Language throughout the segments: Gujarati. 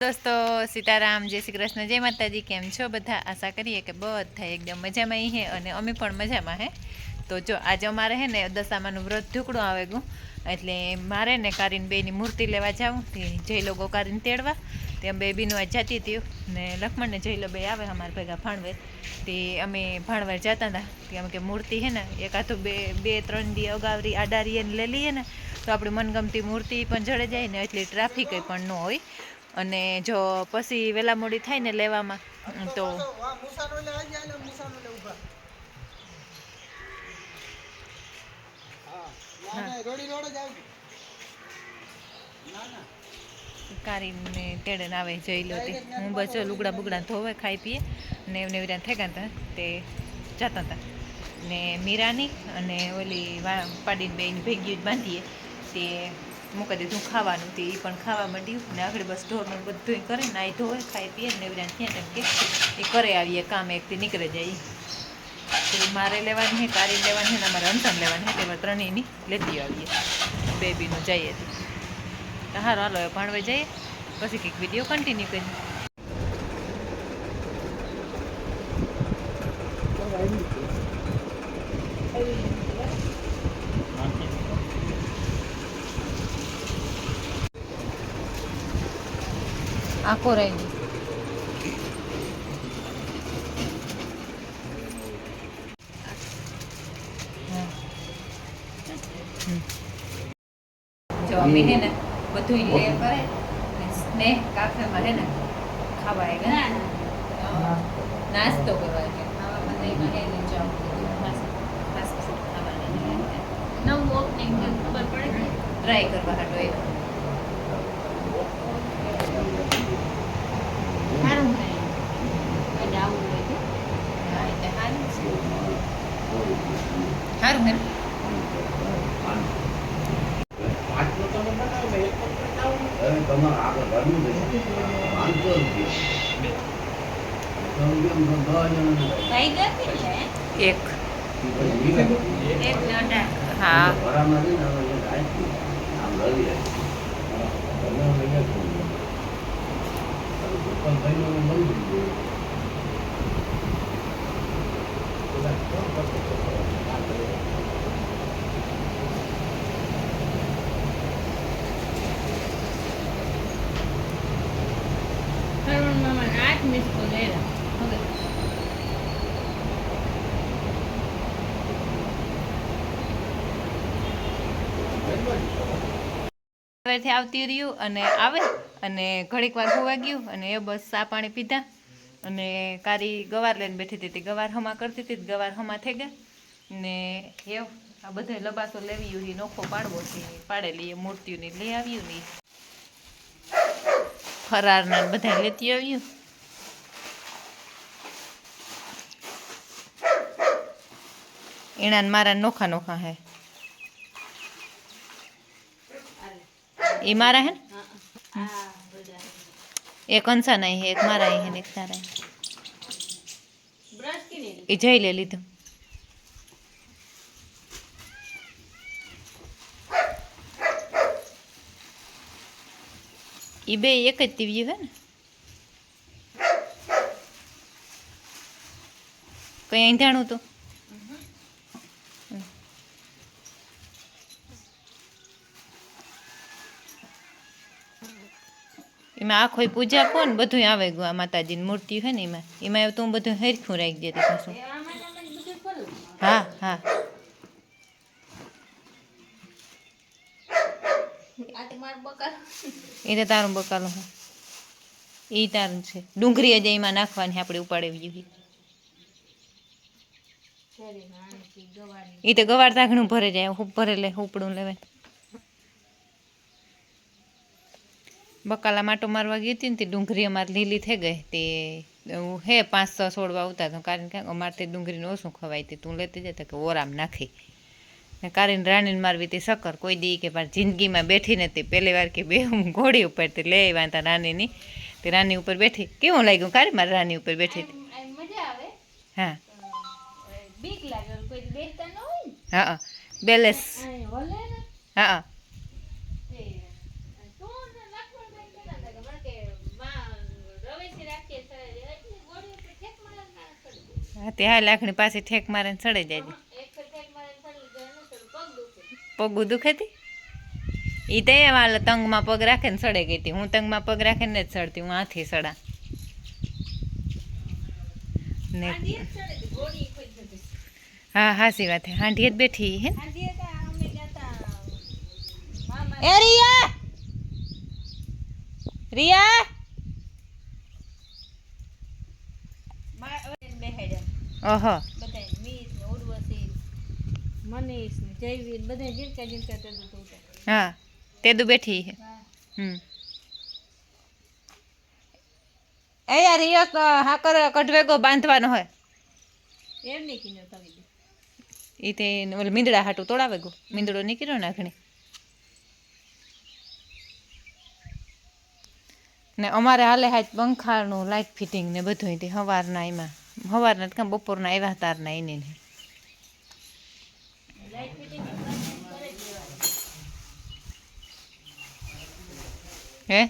દોસ્તો, સીતારામ, જય શ્રી કૃષ્ણ, જય માતાજી, કેમ છો? બધા આશા કરીએ કે બધા એકદમ મજામાં હે અને અમે પણ મજામાં, હે? તો જો, આજે અમારે હે ને દશામાનું વ્રત ઢુકડું આવે ગયું એટલે મારે ને કારીન બેની મૂર્તિ લેવા જાઉં તે જઈ લોકો કારીને તેડવા. તે બે બીનું આ જતી હતી ને લક્ષ્મણને જઈ બે આવે, અમારા ભેગા ભાણવેર. તે અમે ભાણવેર જતા હતા તે અમે કે મૂર્તિ હે ને એકાદું બે બે, ત્રણ દી અગાવરી આડારી એને લઈ લઈએ ને, તો આપણી મનગમતી મૂર્તિ પણ જડે જાય ને, એટલી ટ્રાફિક પણ ન હોય. અને જો પછી વેલા મોડી થાય ને લેવામાં, તો કારીને તેડે આવે જઈ લો તે. હું બસ લુગડા બુગડા ધોવે, ખાઈ પીએ. ને એમને એવી થેગા હતા તે જતા હતા ને મીરાની અને ઓલી પાડીને બેન ભેગી જ બાંધીએ. તે મૂકી દીધું ખાવાનું તે એ પણ ખાવા માંડ્યું. ને આગળ બસ ઢોરનું બધું કરે નાઈ ધોવે ખાઈ પીએ ને એવું ત્યાં એમ કે એ કરે આવીએ, કામ એકથી નીકળે જાય તો મારે લેવાની છે કારી લેવાની છે અમારે અંતમ લેવાની છે તેમાં ત્રણેયની લેતી આવીએ. બેબીનું જઈએ. તો હારો, હાલો ભણવા જઈએ. પછી કંઈક વીડિયો કન્ટિન્યુ કરીએ. આખો રહી ગઈ જો અમે હે ને બધું લે કરે. ને સ્નેહ કાફેમાં હે ને ખાવા આવ્યા નાસ્તો કરવા કે ખાવા બંધાઈમાં હે ને જાવ ખાવાના નવું ઓપનિંગ ખબર પડે ને ટ્રાય કરવા હાટો એ સારું હે એટલે આવું હોય તો હા એટલે સારું છે સારું હે ને? થઈ ગઈ છે એક એક ને અઢાર હા હરમન મામા આઠ મિસ કોલ એરા હવે આવતી રહ્યું અને આવે? અને ઘડીક વાર હોવા ગયું અને એ બસ ચા પાણી પીધા. અને કારી ગવાર લઈને બેઠી હતી. ગવાર હમા કરતી હતી ગવાર હમા થઈ ગયા. ને એવ આ બધા લબાસો લેવી હોય, નોખો પાડવો છે. પાડેલી એ મૂર્તિઓની લઈ આવ્યું ને ફરારના બધા લેતી આવ્યું. એના મારા નોખા નોખા હે. એ મારા હે ને? એક અંસા નહીં હે એક મારા હે ને એક તારા એ જઈ લે લીધું. એ બે એક જ ટીવી હે ને? કઈ અહીંધાણું તો? એમાં આખો પૂજા આપો ને બધું આવે ગયું આ માતાજીની મૂર્તિ હોય ને એમાં. એમાં એવું તું બધું હરખું રાખી દેતી પાછું હા હા. એ તો તારું બકાલો હા. એ તારું છે. ડુંગળી જ એમાં નાખવાની આપણે ઉપાડેવી જોઈએ એ તો ગવાર તાગણું ભરે જાય, હું, ભરે લે ઉપડું લેવાય. બકાલા માટો મારવા ગઈ હતી ને તે ડુંગળી અમારે લીલી થઈ ગઈ. તે હું હે પાંચ છ છોડવા આવતા તો કારણ કે અમારે તે ડુંગળીને ઓછું ખવાય તે. તું લેતી જતા કે ઓરામ નાખી. ને કારીને રાણીને મારવી તે શક્કર કોઈ દી કે મારી જિંદગીમાં બેઠી નથી. પહેલી વાર કે બે હું ઘોડી ઉપર તે લઈ આવ્યા હતા રાનીની તે રાની ઉપર બેઠી. કેવું લાગ્યું કારી મારી રાની ઉપર બેઠી હતી? હા. હા બેલેસ. હા તે તું ને લક્ષ્મણભાઈ કહેતા હતા કે મને કે માં હા તે હા લાખણી પાસે ઠેક મારે ને સડે જાય પગું દુખેતી? એ તો વાલે તંગમાં પગ રાખે ને સડે ગઈ હતી. હું તંગમાં પગ રાખે ને જ સડતી, હું આથી સડા. ને. હા, હાસી વાત હાંઢીએ જ બેઠી હે રિયા! રિયા મા- ઓલે બેહાડ્યા. ઓહો બધાય મીત ને ઉર્વશી મનીષ ને જયવીર બધા તે દૂધ હા તે દુ બેઠી હમ એ યાર રિયા ક- હા કર કઢવેગો બાંધવાનો હોય. એમ નહીં કીધું તમે બી. તે ઓલે મીંદડા હાટું તોડાવે ગો. મીંદડો નીકળ્યો નાખણી ને અમારે હાલે હાથ પંખાનું લાઇટ ફિટિંગ ને બધું તે હવારના એમાં. હવારના કાં બપોરના આવ્યા તારના એને. હે?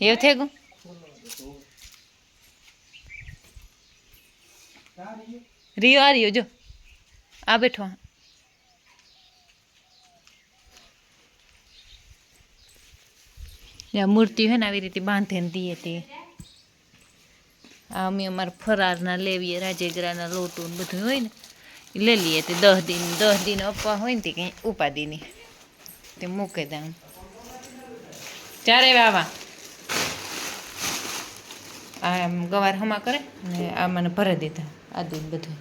એવું થઈ ગયું રિયો આ રહ્યો, જો. આ બેઠો. મૂર્તિ હોય ને આવી રીતે બાંધે ને દીએ તે. આ અમે અમારા ફરારના લેવીએ, રાજેગરાના લોટું ને બધું હોય ને એ લઈ લઈએ. તે દસ દિન દસ દિન અપવા હોય ને તે કંઈ ઉપાધિની તે મૂકે દે આમ. ચારે વાવા આ ગવાર હમા કરે ને આ મને ભરી દીધા, આ દૂધ બધું.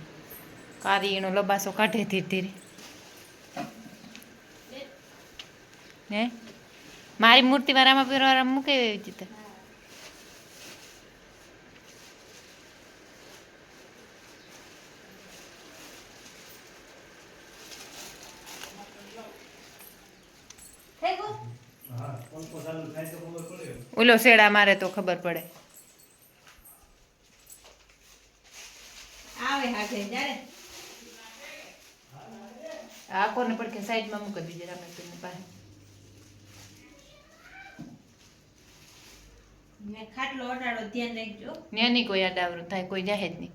કારી લબાસો કાઢે ધીરે ધીરે. હે? મારી મૂર્તિ વારામાં પહેરવા મૂકે એવી રીતે થઈ ગયું? ઓલો શેડા મારે તો ખબર પડે. આવે હાથે જ્યારે આ કોને પડકે સાઈડમાં મૂકી દીજે રામેશ્વરની પાસે. મેં ખાટલો અટાડો ધ્યાન રાખજો. ત્યાં નહીં કોઈ આડાવરું થાય કોઈ જાહે જ નહીં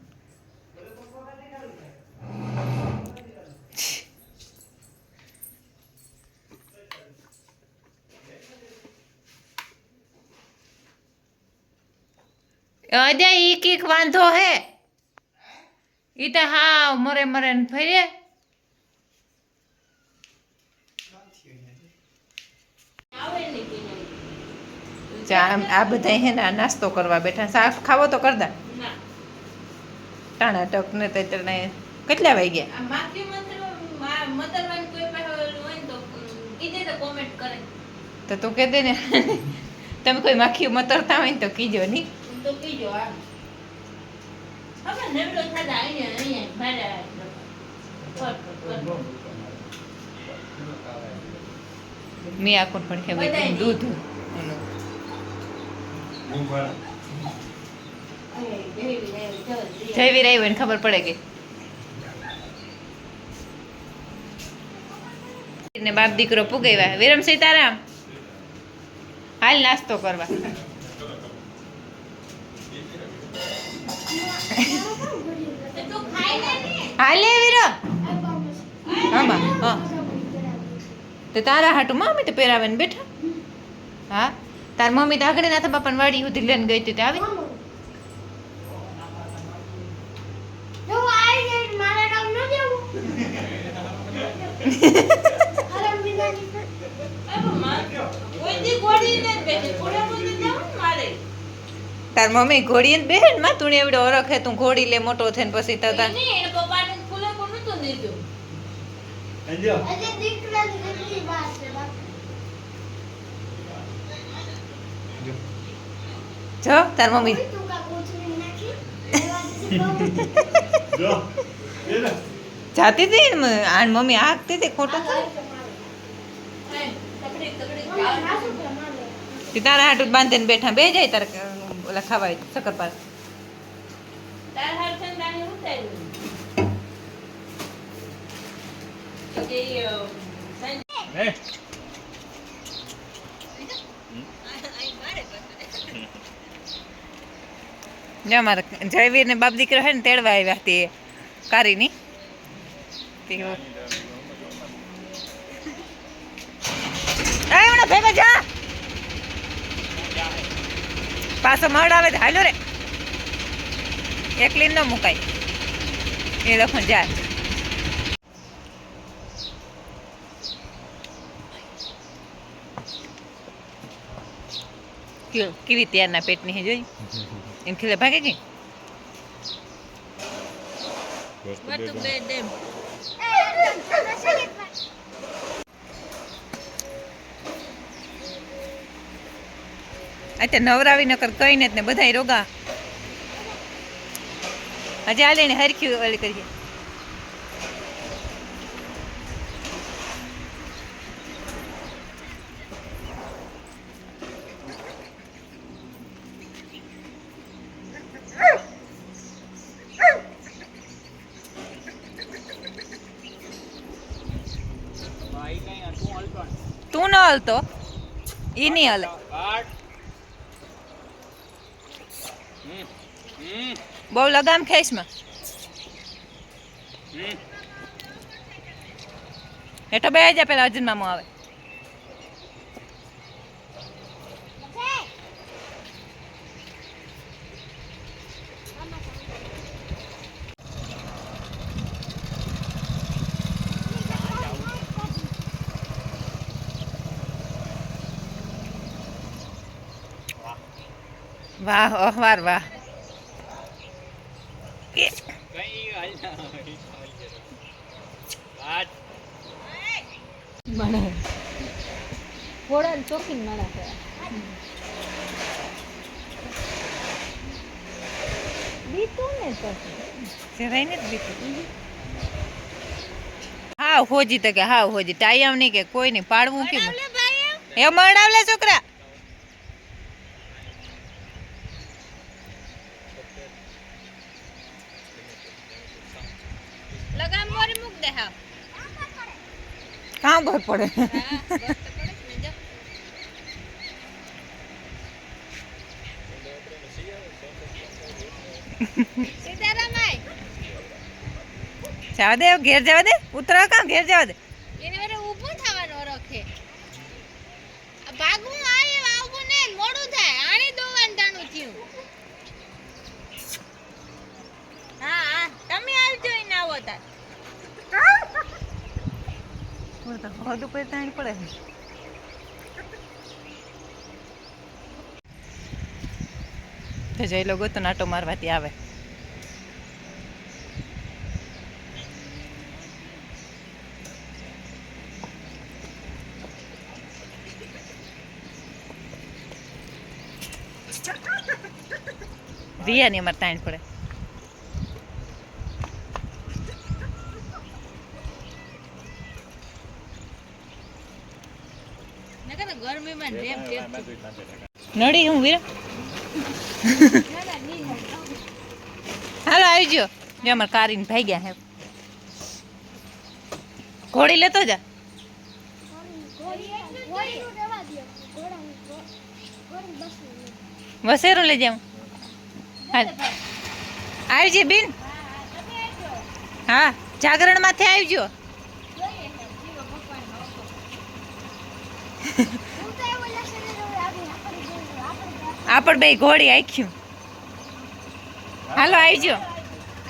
અજય ઈ કીક વાંધો હે. ઈ તો હા મરે મરે ને ફરે આ બધા હે ને નાસ્તો કરવા બેઠા સાફ ખાવો તો કરતા ના ટાણા ટક ને તે તને કેટલા વાગ્યા? તો તો કોમેન્ટ કરે. તો તું કહી દે ને. તમે કોઈ માખી મતરતા હોય ને તો કીજો નહીં. તો કીજો આ હવે નવડો થતા અહીંયા અહીંયા ફટ. મેં આખું પણ નહીં. દૂધ ને. જયવીર આવ્યો એને ખબર પડે કે ને બાપ દીકરો પુગાવ્યા વિરમ સીતારામ હાલ નાસ્તો કરવા તો તું ખાઈ લે ને હાલે વીરો. બા હા. તો તારા હાટું મમ્મી તો પહેરાવે ને બેઠા. હા તાર મમ્મી તો આગળ નાથા બાપાને વાડી સુધી લઈને ગઈ હતી તે આવી. અરે માં, કોઈ દી ગોળી ને જ બેઠી ઘોડા બોલતી જાઉં ને મારે તાર મમ્મી ઘોડી ને બેનમાં તું એવડો ઓળખે તું ઘોડી લે મોટો થઈને પછી તો તાર નહીં, એને પપ્પાને ફૂલે પણ નહોતું દીધું. જો તાર મમ્મી. જાતી હતી ને આણ મમ્મી આગતી હતી ખોટું તારા હાટું બાંધીને બેઠા બે જાય તારે ઓલા ખાવાય શક્કરપારા સાંજે- જો અમારે જયવીર ને બાપ દીકરા છે ને તેડવા આવ્યા હતી કારીની તે એ હમણાં ભેગા જા પાછો મળ આવે હાલો રે. એકલી ન મુકાય. એ લખો જાય. કેવી ત્યારના પેટની જોઈ? એમ ખીલે ભાગે ગઈ અત્યારે નવરાવી નકર કઈ ને ને બધા રોગા. હજી હાલે ને હરખ્યું ઓલી કરીએ. તું ન હલતો. ઈ નહીં હલે. બહુ લગામ ખેંચમાં હેઠો બે જા પેલા અર્જુન મામો આવે. વાહ ઓહ વાર વાહ. ઘોડા ચોખી ને જરાય બીતું. હાવ હોજી તો કે હા હોજી. ટાઈમ નહીં કે કોઈ નહીં પાડવું કેમ એ મળાવલે છોકરા લગામ દે હા. કાં ભર પડે. જવા દે ઘેર જવા દે? ઉતરા કાં ઘેર જવા દે એને વરે ઊભું થવાનો રખે આ ભાગવું આય આવું ને મોડું થાય આણી દોવાન ટાણું થયું હા હા તમે આવજો એને આવો તાર હોદ ઉપર તાણી પડે. તો જઈ લોકો તો નાટો મારવાથી આવે. રિયાની અમારે તાણ પડે નકર તો ગરમીમાં રેમ ટેપ નડી હું વીરા? હાલો આવી ગયો જો અમારે કારીને ભાઈ ગયા હે. ઘોડી લેતો જા. વસેરું લઈ જાઉં આવી આવજે બેન. હા જાગરણ માથે આવજો. આપણ બે ઘોડી આખ્યું. હાલો આવજો.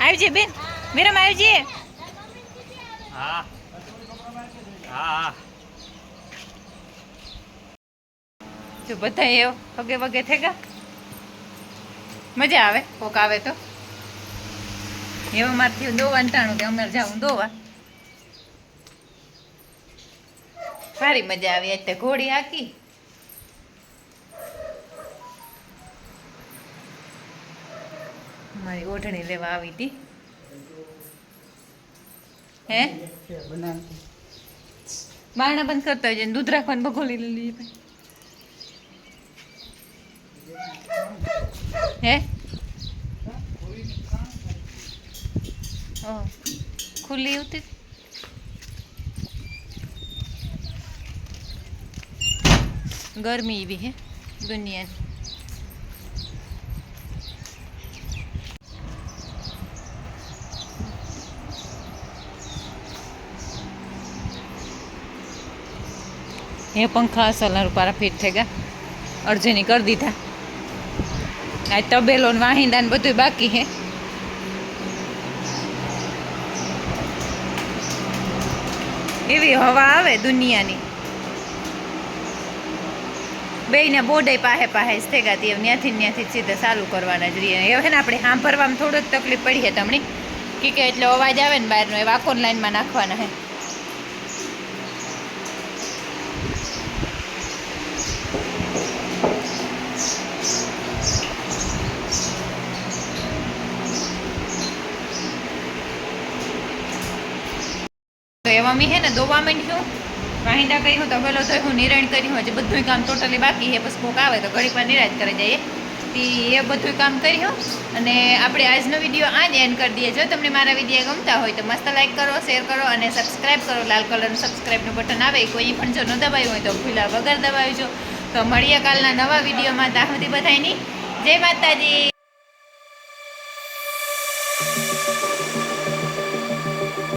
આવજે બેન. મેરમ આવજે. જો બધા એવો વગે વગે થઈ ગયા મજા આવે કોક આવે તો. એવા મારથી દોવા અંતાણું કે અમે જાઉં દોવા. સારી મજા આવી. આજ તો ઘોડી હાકી. મારી ઓઢણી લેવા આવી હતી. હે? બારણા બંધ કરતા હોય દૂધ રાખવાનું બગોલી લીધી હે? ખુલ્લી આવતી ગરમી એવી હે દુનિયાની. એ પંખા અસલ રૂપારા ફિટ થઈ ગયા. અર્જેની કરી દીધા. આ તબેલો ને વાહિંદા ને બધું બાકી હે. એવી હવા આવે દુનિયાની. બેયને બોડાઈ પાહે પાહે જ થઈ ગાતી. ત્યાંથી ત્યાંથી જ સીધા ચાલુ કરવાના જ રહીએ હવે ને આપણે સાંભળવામાં થોડોક તકલીફ પડી છે તમને. કે એટલે અવાજ આવે ને બહારનો. એ વાકોન લાઈનમાં નાખવાના હે. એવા મેં હે ને દોવા માંડ્યું. વાહિંદા તો પેલો તો હું નિરણ કર્યું હજી બધું કામ ટોટલી બાકી હે બસ કોક આવે તો ઘડીક વાર નિરાજ કરી જઈએ એ બધું કામ કર્યું અને આપણે આજનો વીડિયો આ જ એન્ડ કરી દઈએ. જો તમને મારા વીડિયો ગમતા હોય તો મસ્ત લાઈક કરો શેર કરો અને સબસ્ક્રાઈબ કરો. લાલ કલરનું સબસ્ક્રાઈબનું બટન આવે. કોઈ પણ જો ન દબાવ્યું હોય તો ભૂલા વગર દબાવજો. તો મળીએ કાલના નવા વિડીયોમાં. ત્યાં સુધી બધાની જય માતાજી.